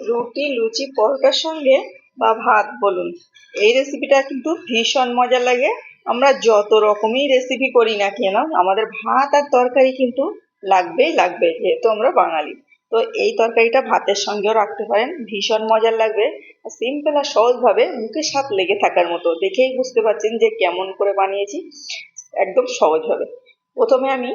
রুটি, লুচি, পরোটার সঙ্গে বা ভাত, বলুন। এই রেসিপিটা কিন্তু ভীষণ মজা লাগে। আমরা যত রকমই রেসিপি করি না কেন, আমাদের ভাত আর তরকারি কিন্তু লাগবেই লাগবে, যেহেতু আমরা বাঙালি। তো এই তরকারিটা ভাতের সঙ্গেও রাখতে পারেন, ভীষণ মজার লাগবে। সিম্পল আর সহজভাবে মুখে স্বাদ লেগে থাকার মতো, দেখেই বুঝতে পারছেন যে কেমন করে বানিয়েছি। একদম সহজভাবে প্রথমে আমি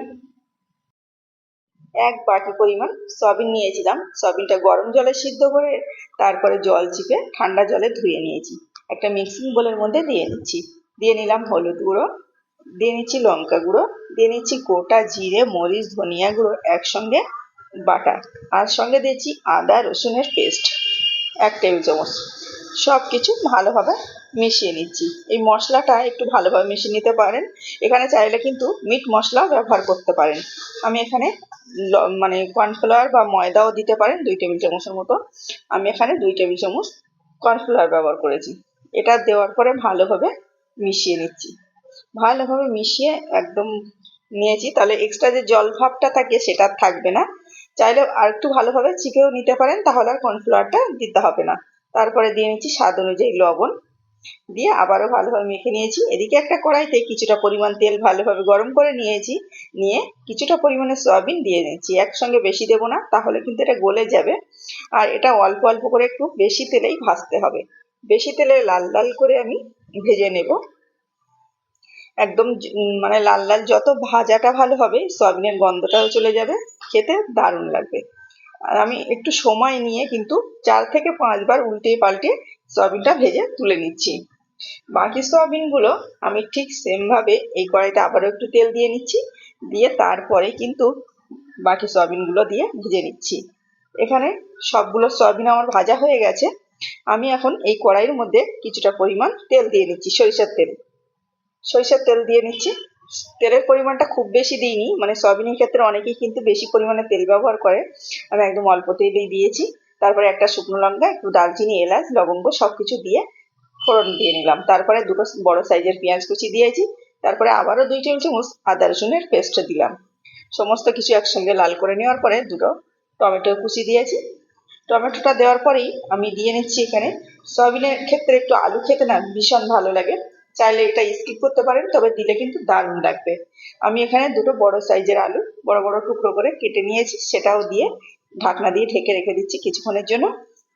এক বাটি পরিমাণ সয়াবিন নিয়েছিলাম। সয়াবিনটা গরম জলে সিদ্ধ করে তারপরে জল চিপে ঠান্ডা জলে ধুয়ে নিয়েছি। একটা মিক্সিং বোলের মধ্যে দিয়ে নিচ্ছি। দিয়ে নিলাম হলুদ গুঁড়ো, দিয়ে নিচ্ছি লঙ্কা গুঁড়ো, দিয়ে নিচ্ছি গোটা জিরে, মরিচ, ধনিয়া গুঁড়ো একসঙ্গে বাটা। আর সঙ্গে দিয়েছি আদা, রসুনের পেস্ট, এক টেবিল চামচ। সব কিছু ভালোভাবে মিশিয়ে নিচ্ছি। এই মশলাটা একটু ভালোভাবে মিশিয়ে নিতে পারেন। এখানে চাইলে কিন্তু মিট মশলা ব্যবহার করতে পারেন। আমি এখানে মানে কর্নফ্লাওয়ার বা ময়দাও দিতে পারেন দুই টেবিল চামচের মতো। আমি এখানে দুই টেবিল চামচ কর্নফ্লাওয়ার ব্যবহার করেছি। এটা দেওয়ার পরে ভালোভাবে মিশিয়ে নিচ্ছি। ভালোভাবে মিশিয়ে একদম নিয়েছি। তাহলে এক্সট্রা যে জল ভাবটা থাকে সেটা থাকবে না। চাইলে আর একটু ভালোভাবে চিপেও নিতে পারেন, তাহলে আর কর্নফ্লাওয়ারটা দিতে হবে না। তারপরে দিয়ে নিচ্ছি স্বাদ অনুযায়ী লবণ। দিয়ে আবারও ভালোভাবে মেখে নিয়েছি। এদিকে একটা কড়াইতে কিছুটা পরিমাণ তেল ভালোভাবে গরম করে নিয়েছি। নিয়ে কিছুটা পরিমাণে সয়াবিন দিয়ে নিয়েছি। একসঙ্গে বেশি দেবো না, তাহলে কিন্তু এটা গলে যাবে। আর এটা অল্প অল্প করে একটু বেশি তেলেই ভাজতে হবে। বেশি তেলে লাল লাল করে আমি ভেজে নেব। একদম মানে লাল লাল যত ভাজাটা ভালো হবে, সয়াবিনের গন্ধটাও চলে যাবে। খেতে দারুণ লাগবে। আর আমি একটু সময় নিয়ে কিন্তু চার থেকে পাঁচবার উল্টে পাল্টে সয়াবিনটা ভেজে তুলে নিচ্ছি। বাকি সয়াবিনগুলো আমি ঠিক সেমভাবে এই কড়াইতে আবারও একটু তেল দিয়ে নিচ্ছি, দিয়ে তারপরে কিন্তু বাকি সয়াবিনগুলো দিয়ে ভেজে নিচ্ছি। এখানে সবগুলো সয়াবিন আমার ভাজা হয়ে গেছে। আমি এখন এই কড়াইয়ের মধ্যে কিছুটা পরিমাণ তেল দিয়ে নিচ্ছি, সরিষার তেল। সরিষার তেল দিয়ে নিচ্ছি। তেলের পরিমাণটা খুব বেশি দিইনি মানে সয়াবিনের ক্ষেত্রে অনেকেই কিন্তু বেশি পরিমাণে তেল ব্যবহার করে। আমি একদম অল্প তেলেই দিয়েছি। তারপরে একটা শুকনো লঙ্কা, একটু দারচিনি, এলাচ, লবঙ্গ সব কিছু দিয়ে ফোড়ন দিয়ে নিলাম। তারপরে দুটো বড় সাইজের পেঁয়াজ কুচি দিয়েছি। তারপরে আবারও দুই চামচ আদা রসুনের পেস্ট দিলাম। সমস্ত কিছু একসঙ্গে লাল করে নেওয়ার পরে দুটো টমেটো কুচি দিয়েছি। টমেটোটা দেওয়ার পরেই আমি দিয়ে নিচ্ছি এখানে সয়াবিনের ক্ষেত্রে একটু আলু খেতে না ভীষণ ভালো লাগে। চাইলে এটা স্কিপ করতে পারেন, তবে দিলে কিন্তু দারুণ লাগবে। আমি এখানে দুটো বড় সাইজের আলু বড় বড় টুকরো করে কেটে নিয়েছি, সেটাও দিয়ে ঢাকনা দিয়ে ঢেকে রেখে দিচ্ছি কিছুক্ষণের জন্য।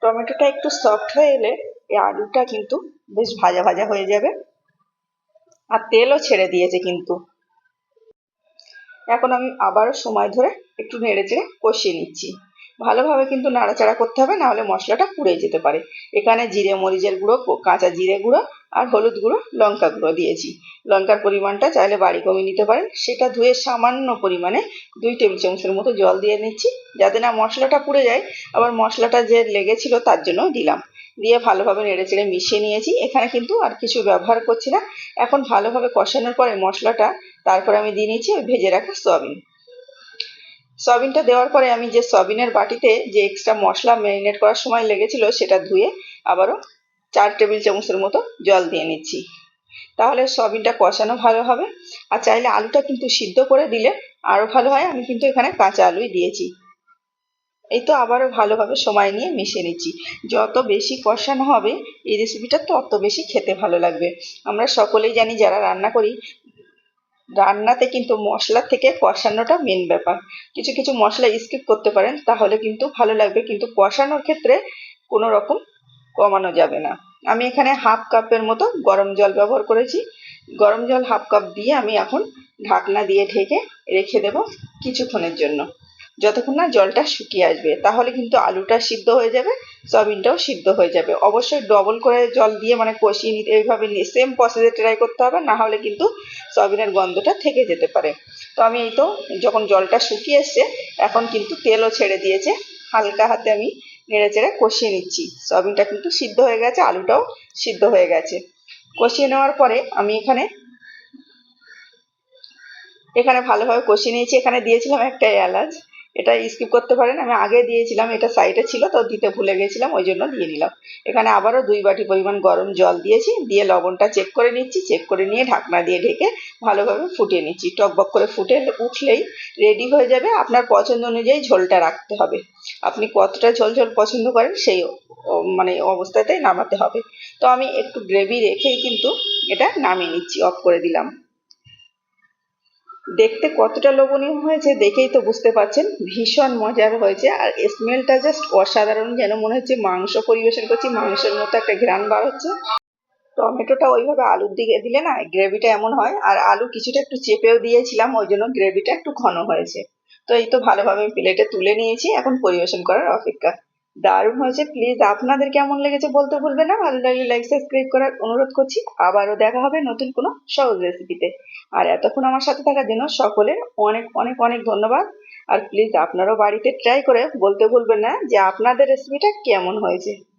টমেটোটা একটু সফট হয়ে এলে এই আলুটা কিন্তু বেশ ভাজা ভাজা হয়ে যাবে। আর তেলও ছেড়ে দিয়েছে কিন্তু। এখন আমি আবারও সময় ধরে একটু নেড়ে চেড়ে কষিয়ে নিচ্ছি। ভালোভাবে কিন্তু নাড়াচাড়া করতে হবে, নাহলে মশলাটা পুড়ে যেতে পারে। এখানে জিরে মরিচের গুঁড়ো, কাঁচা জিরে গুঁড়ো আর হলুদ গুঁড়ো, লঙ্কা গুঁড়ো দিয়েছি। লঙ্কার পরিমাণটা চাইলে বাড়ি কমিয়ে নিতে পারেন। সেটা ধুয়ে সামান্য পরিমাণে দুই টেবিল চামচের মতো জল দিয়ে নিচ্ছি। যাতে না মশলাটা পুড়ে যায়, আবার মশলাটা যে লেগেছিল তার জন্য দিলাম। দিয়ে ভালোভাবে নেড়ে চেড়ে মিশিয়ে নিয়েছি। এখানে কিন্তু আর কিছু ব্যবহার করছি না। এখন ভালোভাবে কষানোর পরে মশলাটা, তারপরে আমি দিয়ে ওই ভেজে রাখা সয়াবিন। সয়াবিনটা দেওয়ার পরে আমি যে সয়াবিনের বাটিতে যে এক্সট্রা মশলা ম্যারিনেট করার সময় লেগেছিল সেটা ধুয়ে আবারও চার টেবিল চামচের মতো জল দিয়ে নিচ্ছি। তাহলে সয়াবিনটা কষানো ভালো হবে। আর চাইলে আলুটা কিন্তু সিদ্ধ করে দিলে আরও ভালো হয়। আমি কিন্তু এখানে কাঁচা আলুই দিয়েছি। এই তো আবারও ভালোভাবে সময় নিয়ে মিশিয়ে নিচ্ছি। যত বেশি কষানো হবে, এই রেসিপিটা তত বেশি খেতে ভালো লাগবে। আমরা সকলেই জানি, যারা রান্না করি, রান্নাতে কিন্তু মশলার থেকে কষানোটা মেন ব্যাপার। কিছু কিছু মশলা স্কিপ করতে পারেন, তাহলে কিন্তু ভালো লাগবে। কিন্তু কষানোর ক্ষেত্রে কোনো রকম কমানো যাবে না। আমি এখানে হাফ কাপের মতো গরম জল ব্যবহার করেছি। গরম জল হাফ কাপ দিয়ে আমি এখন ঢাকনা দিয়ে ঢেকে রেখে দেব কিছুক্ষণের জন্য। যতক্ষণ না জলটা শুকিয়ে আসবে, তাহলে কিন্তু আলুটা সিদ্ধ হয়ে যাবে, সয়াবিনটাও সিদ্ধ হয়ে যাবে। অবশ্যই ডবল করে জল দিয়ে মানে কষিয়ে নিতে এইভাবে সেম প্রসেসে ট্রাই করতে হবে, না হলে কিন্তু সয়াবিনের গন্ধটা থেকে যেতে পারে। তো আমি এই তো যখন জলটা শুকিয়ে এসছে, এখন কিন্তু তেলও ছেড়ে দিয়েছে। হালকা হাতে আমি নেড়ে চেড়ে কষিয়ে নিচ্ছি। সয়াবিনটা কিন্তু সিদ্ধ হয়ে গেছে, আলুটাও সিদ্ধ হয়ে গেছে। কষিয়ে নেওয়ার পরে আমি এখানে এখানে ভালোভাবে কষিয়ে নিয়েছি। এখানে দিয়েছিলাম একটা এলাচ। এটা স্কিপ করতে পারেন। আমি আগে দিয়েছিলাম, এটা সাইডে ছিল, তো দিতে ভুলে গেছিলাম, ওই জন্য দিয়ে নিলাম। এখানে আবারও দুই বাটি পরিমাণ গরম জল দিয়েছি, দিয়ে লবণটা চেক করে নিচ্ছি চেক করে নিয়ে ঢাকনা দিয়ে ঢেকে ভালোভাবে ফুটিয়ে নিচ্ছি। টকবক করে ফুটে উঠলেই রেডি হয়ে যাবে। আপনার পছন্দ অনুযায়ী ঝোলটা রাখতে হবে। আপনি কতটা ঝোল ঝোল পছন্দ করেন, সেই মানে অবস্থাতেই নামাতে হবে। তো আমি একটু গ্রেভি রেখেই কিন্তু এটা নামিয়ে নিচ্ছি অফ করে দিলাম। দেখতে কতটা লোভনীয় হয়েছে দেখেই তো বুঝতে পারছেন। ভীষণ মজার হয়েছে আর স্মেলটা জাস্ট অসাধারণ যেন মনে হচ্ছে মাংস পরিবেশন করছি, মাংসের মতো একটা ঘ্রাণ বার হচ্ছে। টমেটোটা ওইভাবে আলুর দিকে দিলে না গ্রেভিটা এমন হয় আর আলু কিছুটা একটু চেপেও দিয়েছিলাম, ওই জন্য গ্রেভিটা একটু ঘন হয়েছে। তো এই তো ভালোভাবে প্লেটে তুলে নিয়েছি, এখন পরিবেশন করার অপেক্ষা। দারুণ হয়েছে। প্লিজ আপনাদের কেমন লেগেছে বলতে ভুলবেন না। ভালো লাগলে লাইক সাবস্ক্রাইব করার অনুরোধ করছি। আবারও দেখা হবে নতুন কোনো সহজ রেসিপিতে আর এতক্ষণ আমার সাথে থাকার জন্য সকলের অনেক অনেক অনেক ধন্যবাদ। আর প্লিজ আপনারাও বাড়িতে ট্রাই করে বলতে ভুলবেন না যে আপনাদের রেসিপিটা কেমন হয়েছে।